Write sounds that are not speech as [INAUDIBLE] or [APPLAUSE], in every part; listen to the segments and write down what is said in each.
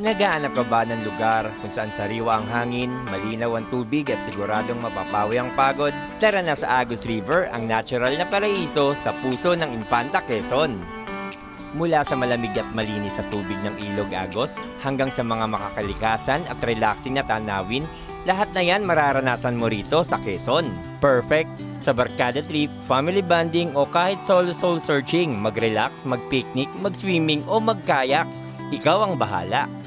Nagahanap ka ba ng lugar kung saan sariwa ang hangin, malinaw ang tubig at siguradong mapapawi ang pagod? Tara na sa Agus River, ang natural na paraiso sa puso ng Infanta Quezon. Mula sa malamig at malinis na tubig ng Ilog Agos hanggang sa mga makakalikasan at relaxing na tanawin, lahat na yan mararanasan mo rito sa Quezon. Perfect! Sa barkada trip, family bonding o kahit solo soul searching, mag-relax, mag-picnic, mag-swimming o mag-kayak. Ikaw ang bahala.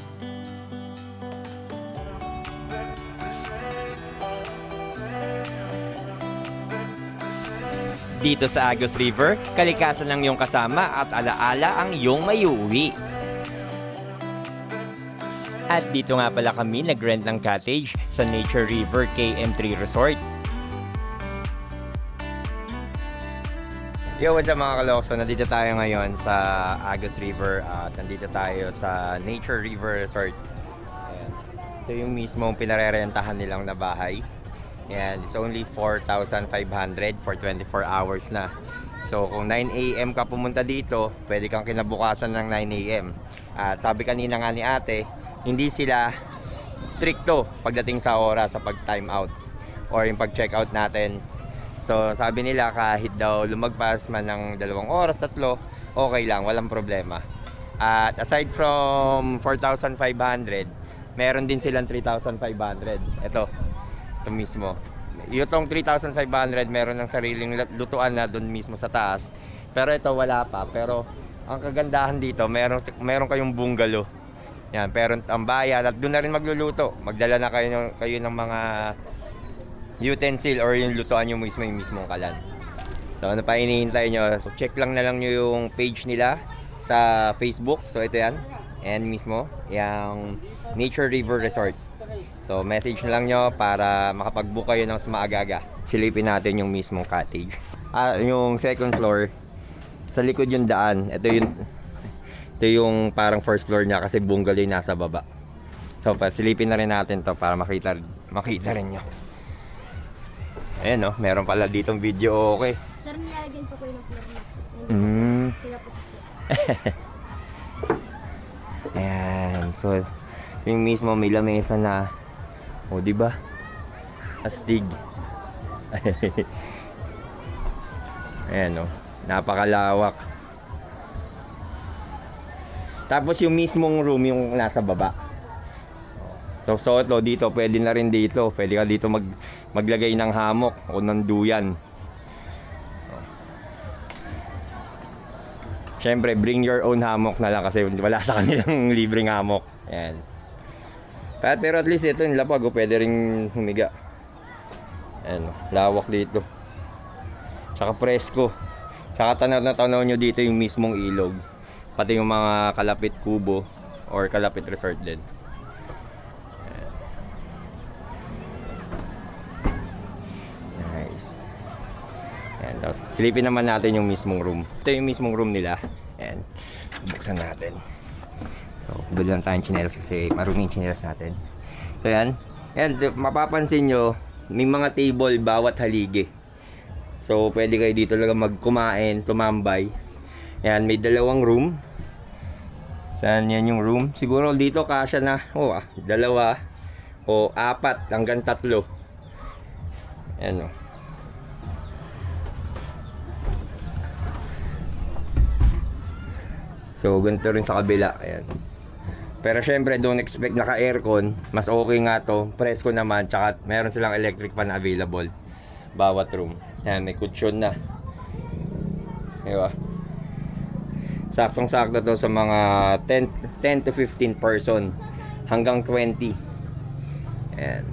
Dito sa Agos River, kalikasan ng iyong kasama at alaala ang iyong may uuwi. At dito nga pala kami nag-rent ng cottage sa Nature River KM3 Resort. Yo, what's up mga kalokso? Nandito tayo ngayon sa Agos River at nandito tayo sa Nature River Resort. Ayan. Ito yung mismong pinarerentahan nilang na bahay. Ayan, it's only 4,500 for 24 hours na. So kung 9 a.m. ka pumunta dito, pwede kang kinabukasan ng 9 a.m. At sabi kanina nga ni ate, hindi sila stricto pagdating sa oras sa pag-time out or yung pag-check out natin. So sabi nila kahit daw lumagpas man ng dalawang oras, tatlo, okay lang, walang problema. At aside from 4,500, meron din silang 3,500. Ito, ito mismo. Yung 3,500 meron ng sariling lutuan na doon mismo sa taas. Pero ito wala pa. Pero ang kagandahan dito, meron meron kayong bungalow. Yan, pero ang bayan at doon na rin magluluto. Magdala na kayo ng, kayo ng mga utensil or yung lutuan nyo mismo yung mismong kalan. So ano pa hinihintay nyo? So, check lang na lang nyo yung page nila sa Facebook. So ito yan. And mismo, yung Nature River Resort. So message na lang nyo para makapag-book kayo ng maaga-aga. Silipin natin yung mismong cottage. Ah, yung second floor, sa likod yung daan. Ito yung ito yung parang first floor niya kasi bungalow yung nasa baba. So pasilipin na rin natin to para makita makita rin nyo. Ayan no, meron pala ditong video okay. Sir, nilagyan pa ko yung floor na. Mm. [LAUGHS] Ayan. So, yung mismo may lamesa na. O, di ba? Astig. [LAUGHS] Ayan, no. Napakalawak. Tapos yung mismong room yung nasa baba. So, so ito, dito, pwede na rin dito. Pwede ka dito mag, maglagay ng hammock o ng duyan. Siyempre, bring your own hammock na lang kasi wala sa kanilang [LAUGHS] libreng hammock. Ayan. Pero, pero at least ito yung lapag, oh, pwede ring humiga. Ayan, oh, lawak dito. Tsaka presko. Tsaka tanaw na tanaw nyo dito yung mismong ilog. Pati yung mga kalapit kubo or kalapit resort din. Nice. Ayan, tapos silipin naman natin yung mismong room. Ito yung mismong room nila. Ayan. Buksan natin. So, bili lang tayong chinelas kasi maruming chinelas natin. So, yan. Yan, mapapansin nyo, may mga table bawat haligi. So, pwede kayo dito lang magkumain, tumambay. Yan, may dalawang room. Saan yan yung room? Siguro dito kasya na, oh, ah, dalawa o apat hanggang tatlo. Yan, oh. So, ganito rin sa kabila. Ayan. Pero syempre, don't expect naka-aircon. Mas okay nga to. Presko naman. Tsaka meron silang electric fan available. Bawat room. Ayan, may kutsyon na. Diba? Saktong-sakto to sa mga 10, 10 to 15 person. Hanggang 20. Ayan.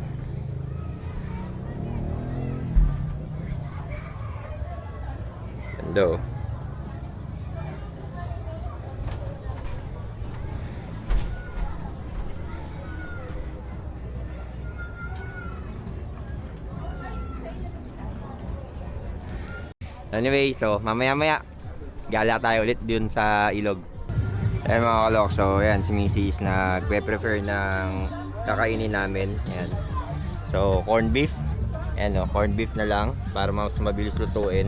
Ganda oh. Anyway, so mamaya-maya gala tayo ulit dun sa ilog. Ayan mga kalok, so ayan si Mrs. nagpe-prefer ng kakainin namin. Ayan. So corn beef. Ayan o, corn beef na lang para mas mabilis lutuin.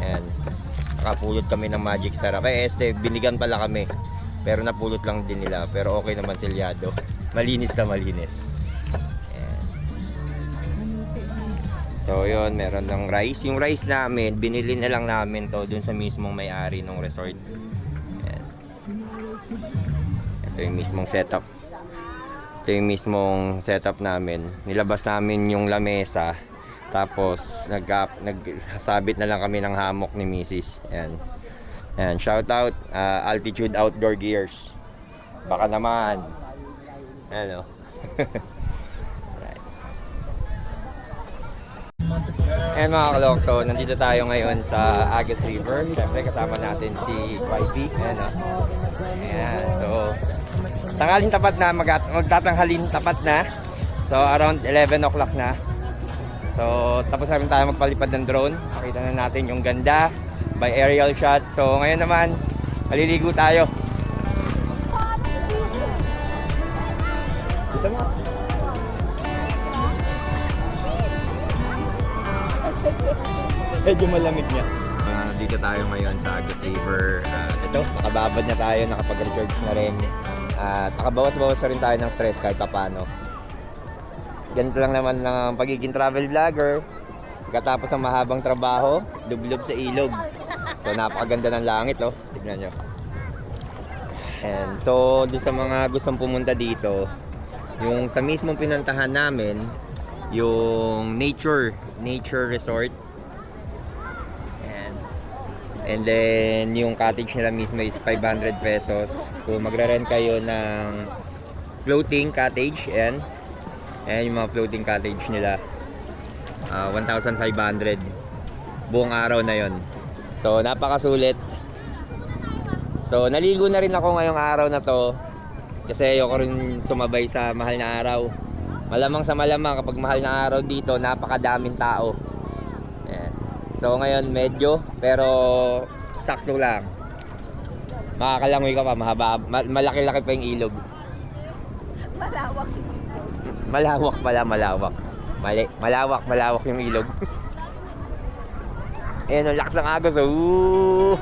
Ayan. Nakapulot kami ng magic sarap. Eh, este, binigan pala kami. Pero napulot lang din nila. Pero okay naman silyado. [LAUGHS] Malinis na malinis. So yun, meron ng rice. Yung rice namin, binili na lang namin to dun sa mismong may-ari ng resort. Ayan. Ito yung mismong setup. Ito yung mismong setup namin. Nilabas namin yung lamesa. Tapos nag nagsabit na lang kami ng hammock ni Mrs. Ayan. Ayan, shout out ah, Altitude Outdoor Gears. Baka naman. Ano? [LAUGHS] Ayan mga kalokso, nandito tayo ngayon sa Agus River. Siyempre kasama natin si YP. Ayan o. Ayan, so tanghalin tapat na, mag magtatanghalin tapat na. So around 11 o'clock na. So tapos na rin tayo magpalipad ng drone. Makita na natin yung ganda by aerial shot. So ngayon naman, maliligo tayo. Dito mo. Medyo malamig niya. Ah, dito tayo ngayon sa Agus River. Ah, ito, nakababad na tayo, nakapag-recharge na rin. At nakabawas-bawas na rin tayo ng stress kahit papano. Ganito lang naman ng pagiging travel vlogger. Katapos ng mahabang trabaho, lublob sa ilog. So napakaganda ng langit, oh. Tignan nyo. And so, doon sa mga gustong pumunta dito, yung sa mismong pinuntahan namin, yung nature, nature resort. And, and then, yung cottage nila mismo is 500 pesos. Kung magre-rent kayo ng floating cottage, and, and yung mga floating cottage nila, ah, 1,500 buong araw na yon. So, napakasulit. So, naligo na rin ako ngayong araw na to kasi ayoko rin sumabay sa mahal na araw. Malamang sa malamang kapag mahal na araw dito, napakadaming tao. Ayan. So, ngayon medyo, pero sakto lang. Makakalangoy ka pa, mahaba, ma- malaki-laki pa yung ilog. Malawak. Malawak pala, malawak. Mali, malawak, malawak yung ilog. [LAUGHS] Ayan, ang lakas ng agos. [LAUGHS] Oh.